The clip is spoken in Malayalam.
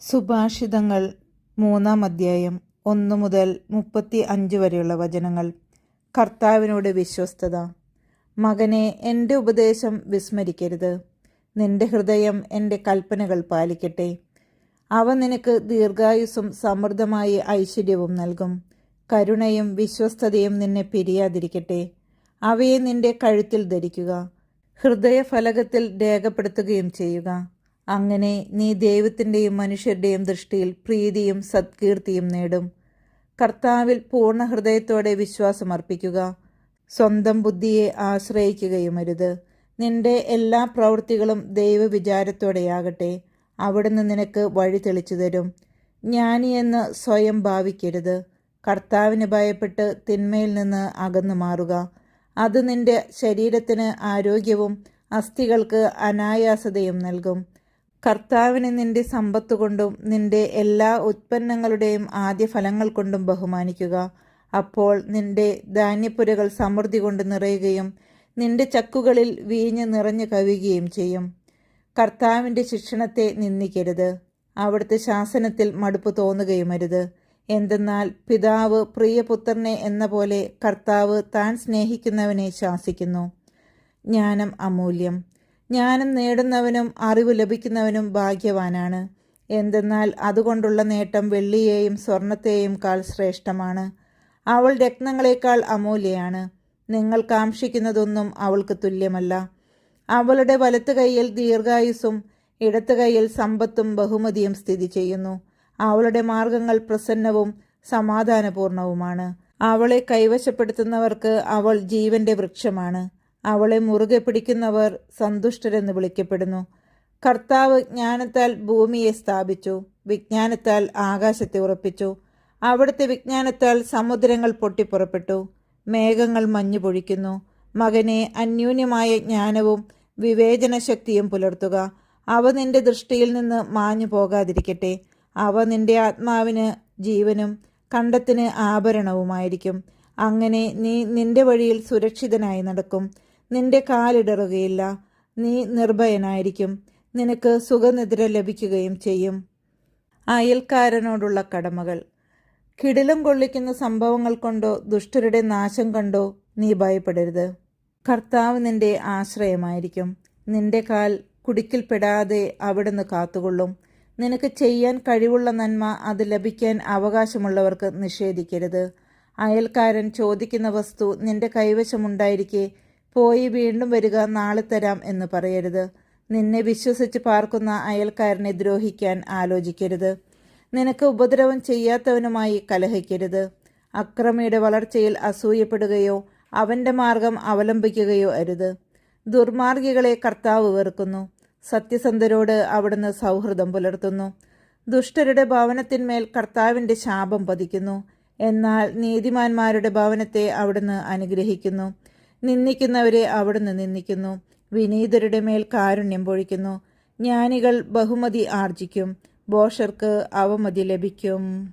സുഭാഷിതങ്ങൾ മൂന്നാം അധ്യായം ഒന്ന് മുതൽ മുപ്പത്തി അഞ്ച് വരെയുള്ള വചനങ്ങൾ. കർത്താവിനോട് വിശ്വസ്തത. മകനെ എന്റെ ഉപദേശം വിസ്മരിക്കരുത്. നിന്റെ ഹൃദയം എന്റെ കൽപ്പനകൾ പാലിക്കട്ടെ. അവ നിനക്ക് ദീർഘായുസ്സും സമൃദ്ധമായ ഐശ്വര്യവും നൽകും. കരുണയും വിശ്വസ്തതയും നിന്നെ പിരിയാതിരിക്കട്ടെ. അവയെ നിന്റെ കഴുത്തിൽ ധരിക്കുക. ഹൃദയഫലകത്തിൽ രേഖപ്പെടുത്തുകയും ചെയ്യുക. അങ്ങനെ നീ ദൈവത്തിന്റെയും മനുഷ്യരുടെയും ദൃഷ്ടിയിൽ പ്രീതിയും സത്കീർത്തിയും നേടും. കർത്താവിൽ പൂർണ ഹൃദയത്തോടെ വിശ്വാസമർപ്പിക്കുക സ്വന്തം ബുദ്ധിയെ ആശ്രയിക്കുകയുമരുത്. നിന്റെ എല്ലാ പ്രവൃത്തികളും ദൈവവിചാരത്തോടെയാകട്ടെ. അവിടുന്ന് നിനക്ക് വഴി തെളിച്ചു തരും. ജ്ഞാനിയെന്ന് സ്വയം ഭാവിക്കരുത്. കർത്താവിന് ഭയപ്പെട്ട് തിന്മയിൽ നിന്ന് അകന്നു മാറുക. അത് നിന്റെ ശരീരത്തിന് ആരോഗ്യവും അസ്ഥികൾക്ക് അനായാസതയും നൽകും. കർത്താവിനെ നിന്റെ സമ്പത്ത് കൊണ്ടും നിന്റെ എല്ലാ ഉത്പന്നങ്ങളുടെയും ആദ്യ ഫലങ്ങൾ കൊണ്ടും ബഹുമാനിക്കുക. അപ്പോൾ നിന്റെ ധാന്യപ്പുരകൾ സമൃദ്ധി കൊണ്ട് നിറയുകയും നിന്റെ ചക്കുകളിൽ വീഞ്ഞ് നിറഞ്ഞു കവിയുകയും ചെയ്യും. കർത്താവിന്റെ ശിക്ഷണത്തെ നിന്ദിക്കരുത്. അവിടുത്തെ ശാസനത്തിൽ മടുപ്പ് തോന്നുകയുമരുത്. എന്തെന്നാൽ പിതാവ് പ്രിയപുത്രനെ എന്ന പോലെ കർത്താവ് താൻ സ്നേഹിക്കുന്നവനെ ശാസിക്കുന്നു. ജ്ഞാനം അമൂല്യം. ജ്ഞാനം നേടുന്നവനും അറിവ് ലഭിക്കുന്നവനും ഭാഗ്യവാനാണ്. എന്തെന്നാൽ അതുകൊണ്ടുള്ള നേട്ടം വെള്ളിയെയും സ്വർണത്തെയും കാൾ ശ്രേഷ്ഠമാണ്. അവൾ രത്നങ്ങളെക്കാൾ അമൂല്യയാണ്. നിങ്ങൾ കാക്ഷിക്കുന്നതൊന്നും അവൾക്ക് തുല്യമല്ല. അവളുടെ വലത്ത് കൈയിൽ ദീർഘായുസും ഇടത്ത് കൈയിൽ സമ്പത്തും ബഹുമതിയും സ്ഥിതി ചെയ്യുന്നു. അവളുടെ മാർഗങ്ങൾ പ്രസന്നവും സമാധാനപൂർണവുമാണ്. അവളെ കൈവശപ്പെടുത്തുന്നവർക്ക് അവൾ ജീവന്റെ വൃക്ഷമാണ്. അവളെ മുറുകെ പിടിക്കുന്നവർ സന്തുഷ്ടരെന്ന് വിളിക്കപ്പെടുന്നു. കർത്താവ് ജ്ഞാനത്താൽ ഭൂമിയെ സ്ഥാപിച്ചു വിജ്ഞാനത്താൽ ആകാശത്തെ ഉറപ്പിച്ചു. അവിടുത്തെ വിജ്ഞാനത്താൽ സമുദ്രങ്ങൾ പൊട്ടിപ്പുറപ്പെട്ടു മേഘങ്ങൾ മഞ്ഞു പൊഴിക്കുന്നു മകനെ അന്യൂന്യമായ ജ്ഞാനവും വിവേചന ശക്തിയും പുലർത്തുക. അവ നിന്റെ ദൃഷ്ടിയിൽ നിന്ന് മാഞ്ഞു പോകാതിരിക്കട്ടെ. അവ നിന്റെ ആത്മാവിന് ജീവനും കണ്ടത്തിന് ആഭരണവുമായിരിക്കും. അങ്ങനെ നീ നിന്റെ വഴിയിൽ സുരക്ഷിതനായി നടക്കും. നിന്റെ കാലിടറുകയില്ല. നീ നിർഭയനായിരിക്കും. നിനക്ക് സുഖനിദ്ര ലഭിക്കുകയും ചെയ്യും. അയൽക്കാരനോടുള്ള കടമകൾ. കിടിലം കൊള്ളിക്കുന്ന സംഭവങ്ങൾ കൊണ്ടോ ദുഷ്ടരുടെ നാശം കണ്ടോ നീ ഭയപ്പെടരുത്. കർത്താവ് നിന്റെ ആശ്രയമായിരിക്കും. നിന്റെ കാൽ കുടിക്കിൽപ്പെടാതെ അവിടുന്ന് കാത്തുകൊള്ളും. നിനക്ക് ചെയ്യാൻ കഴിവുള്ള നന്മ അത് ലഭിക്കാൻ അവകാശമുള്ളവർക്ക് നിഷേധിക്കരുത്. അയൽക്കാരൻ ചോദിക്കുന്ന വസ്തു നിന്റെ കൈവശമുണ്ടായിരിക്കെ പോയി വീണ്ടും വരിക നാളെ തരാം എന്ന് പറയരുത്. നിന്നെ വിശ്വസിച്ച് പാർക്കുന്ന അയൽക്കാരനെ ദ്രോഹിക്കാൻ ആലോചിക്കരുത്. നിനക്ക് ഉപദ്രവം ചെയ്യാത്തവനുമായി കലഹിക്കരുത്. അക്രമിയുടെ വളർച്ചയിൽ അസൂയപ്പെടുകയോ അവന്റെ മാർഗം അവലംബിക്കുകയോ അരുത്. ദുർമാർഗികളെ കർത്താവ് വെറുക്കുന്നു. സത്യസന്ധരോട് അവിടുന്ന് സൗഹൃദം പുലർത്തുന്നു. ദുഷ്ടരുടെ ഭവനത്തിന്മേൽ കർത്താവിന്റെ ശാപം പതിക്കുന്നു. എന്നാൽ നീതിമാന്മാരുടെ ഭവനത്തെ അവിടുന്ന് അനുഗ്രഹിക്കുന്നു. നിന്ദിക്കുന്നവരെ അവിടുന്ന് നിന്ദിക്കുന്നു. വിനീതരുടെ മേൽ കാരുണ്യം പൊഴിക്കുന്നു. ജ്ഞാനികൾ ബഹുമതി ആർജിക്കും. ബോഷർക്ക് അവമതി ലഭിക്കും.